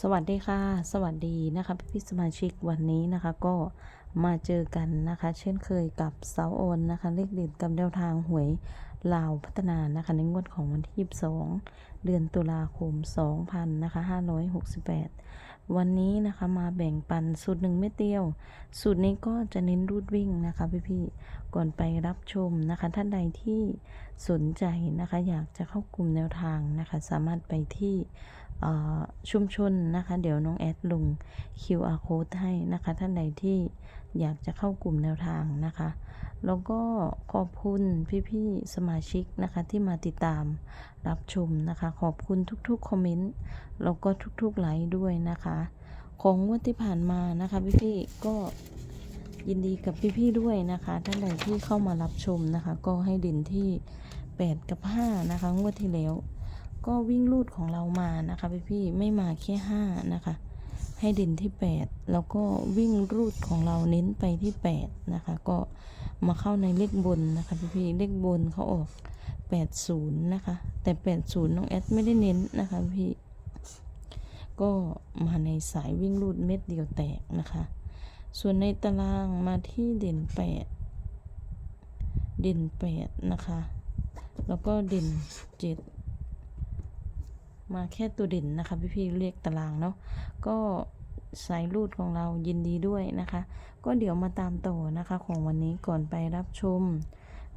สวัสดีค่ะ สวัสดีนะคะพี่ๆสมาชิกวันนี้นะคะ ก็มาเจอกันนะคะ เช่นเคยกับเสาโอนนะคะเลขเด็ดกับแนวทางหวยลาวพัฒนานะคะ ในงวดของวันที่22 เดือนตุลาคม 2000นะคะ568 วันนี้นะคะมาแบ่งปันสูตรหนึ่งเม็ดเดียว สูตรนี้ก็จะเน้นรูดวิ่งนะคะพี่ๆก่อนไปรับชมนะคะ ท่านใดที่สนใจนะคะ อยากจะเข้ากลุ่มแนวทางนะคะ สามารถไปที่ ชุมชนนะคะ เดี๋ยวน้องแอดลง QR code ให้นะคะ ท่านใดที่อยากจะเข้ากลุ่มแนวทางนะคะ แล้วก็ขอบคุณพี่ๆสมาชิกนะคะที่มาติดตามรับชมนะคะ ขอบคุณทุกๆคอมเมนต์แล้วก็ทุกๆไลค์ด้วยนะคะ ของงวดที่ผ่านมานะคะพี่ๆก็ยินดีกับพี่ๆด้วยนะคะ ท่านใดที่เข้ามารับชมนะคะ ก็ให้ด่นที่ 8 กับ 5 นะคะ งวดที่แล้ว ก็วิ่งลูดของเรามานะคะพี่ๆไม่มาแค่5นะคะ ให้เด่นที่8แล้วก็วิ่งรูดของเราเน้นไปที่8นะคะ ก็มาเข้าในเลขบนนะคะพี่ๆเลขบนเขาออก80นะคะ แต่80น้องแอดไม่ได้เน้นนะคะพี่ก็มาในสายวิ่งรูดเม็ดเดียวแตกนะคะ ส่วนในตารางมาที่เด่น8เด่น8นะคะ แล้วก็เด่น7 มาแค่ตัวเด่นนะคะ พี่ๆเรียกตารางเนาะก็สายรูดของเรายินดีด้วยนะคะ ก็เดี๋ยวมาตามต่อนะคะของวันนี้ก่อนไปรับชม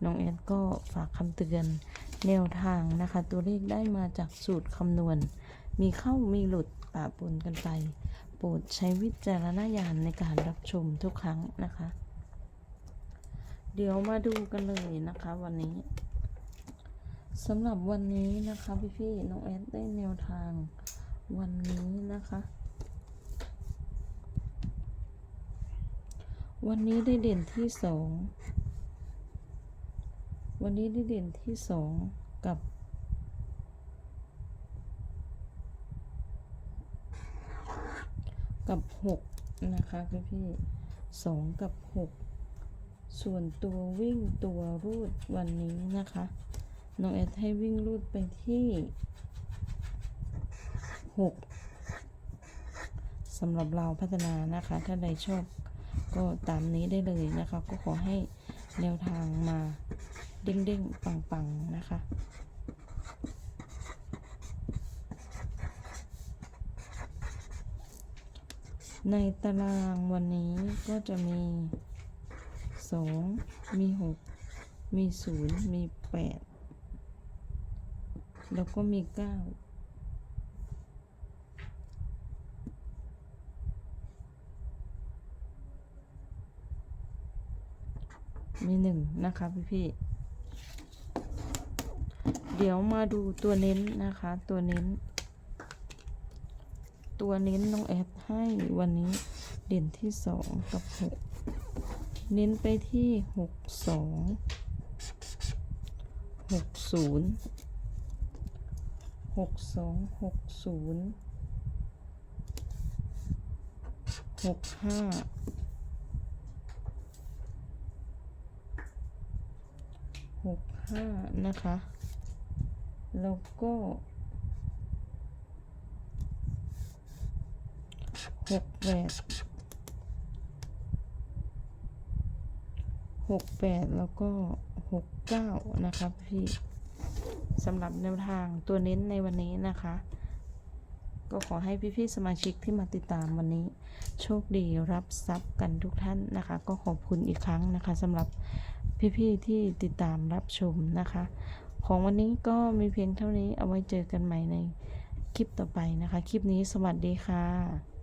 น้องแอดก็ฝากคำเตือนแนวทางนะคะ ตัวเลขได้มาจากสูตรคำนวณ มีเข้ามีหลุดปะปนกันไป โปรดใช้วิจารณญาณในการรับชมทุกครั้งนะคะ เดี๋ยวมาดูกันเลยนะคะวันนี้ สำหรับวันนี้นะคะพี่ๆน้องแอดได้แนวทางวันนี้นะคะ วันนี้ได้เด่นที่สองวันนี้ได้เด่นที่สองกับกับหกนะคะพี่พี่สองกับหกส่วนตัววิ่งตัวรูดวันนี้นะคะ น้องแอดให้วิ่งรูดไปที่หกสำหรับเราพัฒนานะคะ ถ้าใดชอบก็ตามนี้ได้เลยนะคะ ก็ขอให้แนวทางมาเด้งๆ ปังๆ นะคะในตารางวันนี้ก็จะมีสองมีหกมีศูนย์มีแปด แล้วก็มีเก้ามีหนึ่งนะคะพี่พี่ เดี๋ยวมาดูตัวเน้นนะคะ ตัวเน้น ตัวเน้นน้องแอดให้วันนี้เด่นที่สองกับหกเน้นไปที่หกสองหกศูนย์ หกสองหกศูนย์หกห้าหกห้านะคะ แล้วก็หกแปดหกแปดแล้วก็หกเก้านะคะพี่ สำหรับแนวทางตัวเน้นในวันนี้นะคะ ก็ขอให้พี่ๆสมาชิกที่มาติดตามวันนี้ โชคดีรับทรัพย์กันทุกท่านนะคะ ก็ขอบคุณอีกครั้งนะคะสำหรับพี่ๆที่ติดตามรับชมนะคะ ของวันนี้ก็มีเพียงเท่านี้เอาไว้เจอกันใหม่ในคลิปต่อไปนะคะ คลิปนี้สวัสดีค่ะ